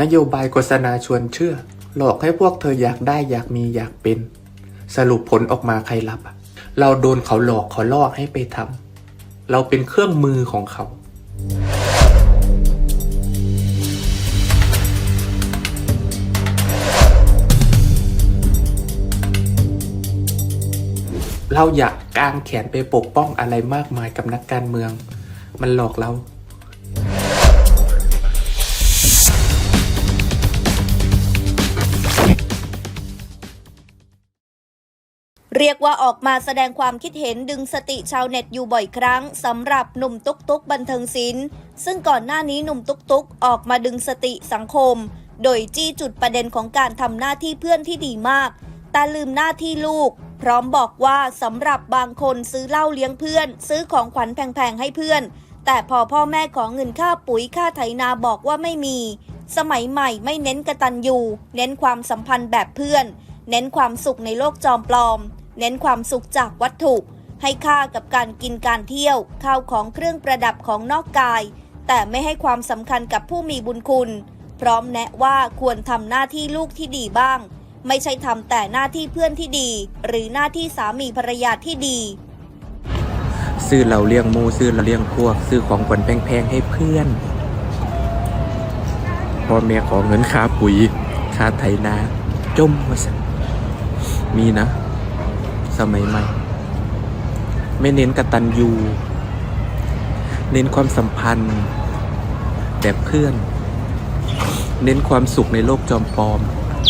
นโยบายโฆษณาชวนเชื่อ หลอกให้พวกเธออยากได้อยากมีอยากเป็น สรุปผลออกมาใครรับ เราโดนเขาหลอกเขาล่อให้ไปทำเราเป็นเครื่องมือของเขา เราอยากกางแขนไปปกป้องอะไรมากมายกับนักการเมือง มันหลอกเรา เรียกว่าออกมาแสดงความคิดเห็นดึงสติชาวเน็ตอยู่บ่อยครั้งสำหรับหนุ่มตุ๊กตุ๊กบันเทิงศิลป์ซึ่งก่อนหน้านี้หนุ่มตุ๊กตุ๊กออกมาดึงสติสังคม โดยจี้จุดประเด็นของการทำหน้าที่เพื่อนที่ดีมาก แต่ลืมหน้าที่ลูก พร้อมบอกว่าสำหรับบางคนซื้อเหล้าเลี้ยงเพื่อน ซื้อของขวัญแพงๆให้เพื่อน แต่พอพ่อแม่ของเงินค่าปุ๋ยค่าไถนาบอกว่าไม่มี สมัยใหม่ไม่เน้นกระตันยูเน้นความสัมพันธ์แบบเพื่อน เน้นความสุขในโลกจอมปลอม เน้นความสุขจากวัตถุ ให้ค่ากับการกินการเที่ยว ข้าวของเครื่องประดับของนอกกาย แต่ไม่ให้ความสำคัญกับผู้มีบุญคุณ พร้อมแนะว่าควรทำหน้าที่ลูกที่ดีบ้าง ไม่ใช่ทำแต่หน้าที่เพื่อนที่ดี หรือหน้าที่สามีภรรยาที่ดี ซื้อเราเลี้ยงมูซื้อเราเลี้ยงพวก ซื้อของขวัญแพงๆให้เพื่อนพ่อแม่ขอเงินค่าปุ๋ยค่าไถนาจมมาสัมีนะ สมัยใหม่ ไม่เน้นกตัญญู เน้นความสัมพันธ์ แบบเพื่อน เน้นความสุขในโลกจอมปลอม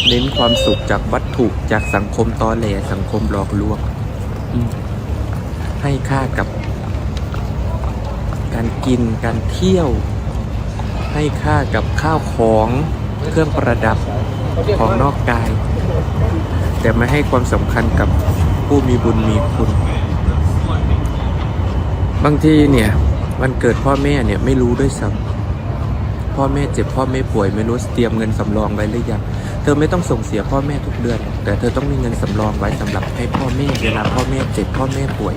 เน้นความสุขจากวัตถุจากสังคมตอแหลสังคมหลอกลวงให้ค่ากับ การกินการเที่ยว ให้ค่ากับข้าวของเครื่องประดับของนอกกาย แต่ไม่ให้ความสำคัญกับผู้มีบุญมีคุณ บางทีเนี่ยวันเกิดพ่อแม่เนี่ยไม่รู้ด้วยซ้ำพ่อแม่เจ็บพ่อแม่ป่วยไม่รู้เตรียมเงินสำรองไว้หรือยังเธอไม่ต้องส่งเสียพ่อแม่ทุกเดือน แต่เธอต้องมีเงินสำรองไว้สำหรับให้พ่อแม่เวลาพ่อแม่เจ็บพ่อแม่ป่วย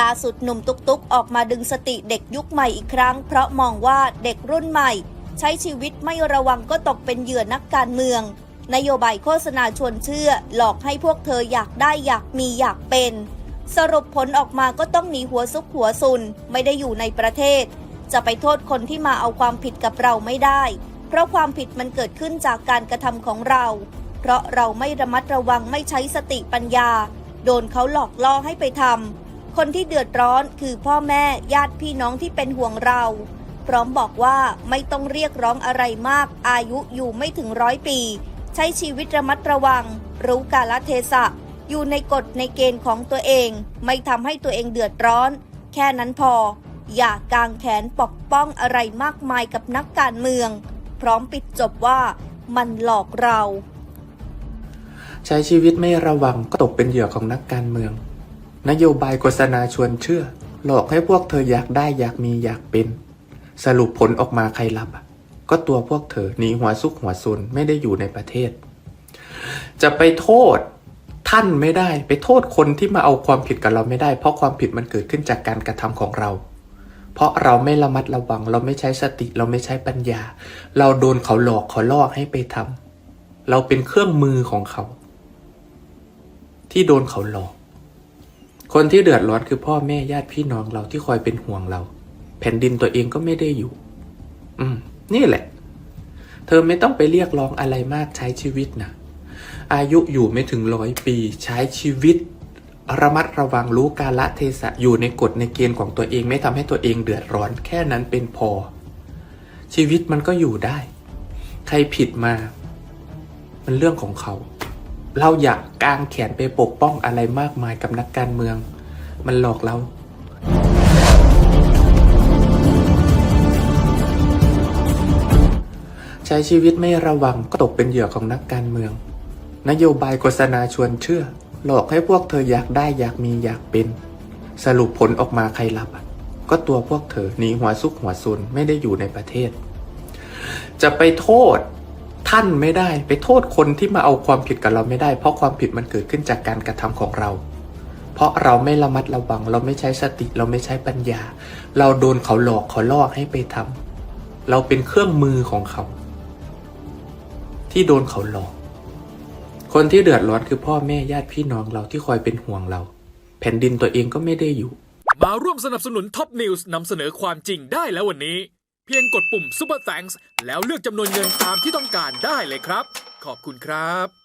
ล่าสุดหนุ่มตุกตุกออกมาดึงสติเด็กยุคใหม่อีกครั้ง เพราะมองว่าเด็กรุ่นใหม่ ใช้ชีวิตไม่ระวังก็ตกเป็นเหยื่อนักการเมือง นโยบายโฆษณาชวนเชื่อ หลอกให้พวกเธออยากได้อยากมีอยากเป็น สรุปผลออกมาก็ต้องหนีหัวซุกหัวซุน ไม่ได้อยู่ในประเทศ จะไปโทษคนที่มาเอาความผิดกับเราไม่ได้ เพราะความผิดมันเกิดขึ้นจากการกระทำของเรา เพราะเราไม่ระมัดระวังไม่ใช้สติปัญญา โดนเขาหลอกล่อให้ไปทำคนที่เดือดร้อนคือพ่อแม่ญาติพี่น้องที่เป็นห่วงเรา พร้อมบอกว่าไม่ต้องเรียกร้องอะไรมาก อายุอยู่ไม่ถึงร้อยปี ใช้ชีวิตระมัดระวัง รู้กาลเทศะ อยู่ในกฎในเกณฑ์ของตัวเอง ไม่ทำให้ตัวเองเดือดร้อน แค่นั้นพอ อย่ากางแขนปกป้องอะไรมากมายกับนักการเมือง พร้อมปิดจบว่ามันหลอกเรา ใช้ชีวิตไม่ระวังก็ตกเป็นเหยื่อของนักการเมือง นโยบายโฆษณาชวนเชื่อ หลอกให้พวกเธออยากได้อยากมีอยากเป็น สรุปผลออกมาใครรับอะก็ตัวพวกเธอหนีหัวซุกหัวซุนไม่ได้อยู่ในประเทศ จะไปโทษท่านไม่ได้ไปโทษคนที่มาเอาความผิดกับเราไม่ได้ เพราะความผิดมันเกิดขึ้นจากการกระทำของเรา เพราะเราไม่ระมัดระวัง เราไม่ใช้สติ เราไม่ใช้ปัญญา เราโดนเขาหลอกเขาล่อให้ไปทำเราเป็นเครื่องมือของเขา ที่โดนเขาหลอก คนที่เดือดร้อนคือพ่อแม่ญาติพี่น้องเราที่คอยเป็นห่วงเรา ผ่นดินตัวเองก็ไม่ได้อยู่ อืม นี่แหละ เธอไม่ต้องไปเรียกร้องอะไรมากใช้ชีวิตนะอายุอยู่ไม่ถึงร้อยปี ใช้ชีวิต ระมัดระวังรู้กาลเทศะอยู่ในกฎในเกณฑ์ของตัวเองไม่ทำให้ตัวเองเดือดร้อน แค่นั้นเป็นพอ ชีวิตมันก็อยู่ได้ ใครผิดมา มันเรื่องของเขา เราอยากกางแขนไปปกป้องอะไรมากมายกับนักการเมือง มันหลอกเรา ช้ชีวิตไม่ระวังก็ตกเป็นเหยื่อของนักการเมือง นโยบายโฆษณาชวนเชื่อ หลอกให้พวกเธออยากได้อยากมีอยากเป็น สรุปผลออกมาใครรับก็ตัวพวกเธอหนีหัวซุกหัวซุนไม่ได้อยู่ในประเทศ จะไปโทษท่านไม่ได้ไปโทษคนที่มาเอาความผิดกับเราไม่ได้ เพราะความผิดมันเกิดขึ้นจากการกระทำของเรา เพราะเราไม่ระมัดระวัง เราไม่ใช้สติเราไม่ใช้ปัญญา เราโดนเขาหลอกเขาล่อให้ไปทำเราเป็นเครื่องมือของเขา ที่โดนเขาหลอก คนที่เดือดร้อนคือพ่อแม่ญาติพี่น้องเราที่คอยเป็นห่วงเรา แผ่นดินตัวเองก็ไม่ได้อยู่ มาร่วมสนับสนุนท็อปนิวส์นำเสนอความจริงได้แล้ววันนี้ เพียงกดปุ่ม Super Thanks แล้วเลือกจำนวนเงินตามที่ต้องการได้เลยครับ ขอบคุณครับ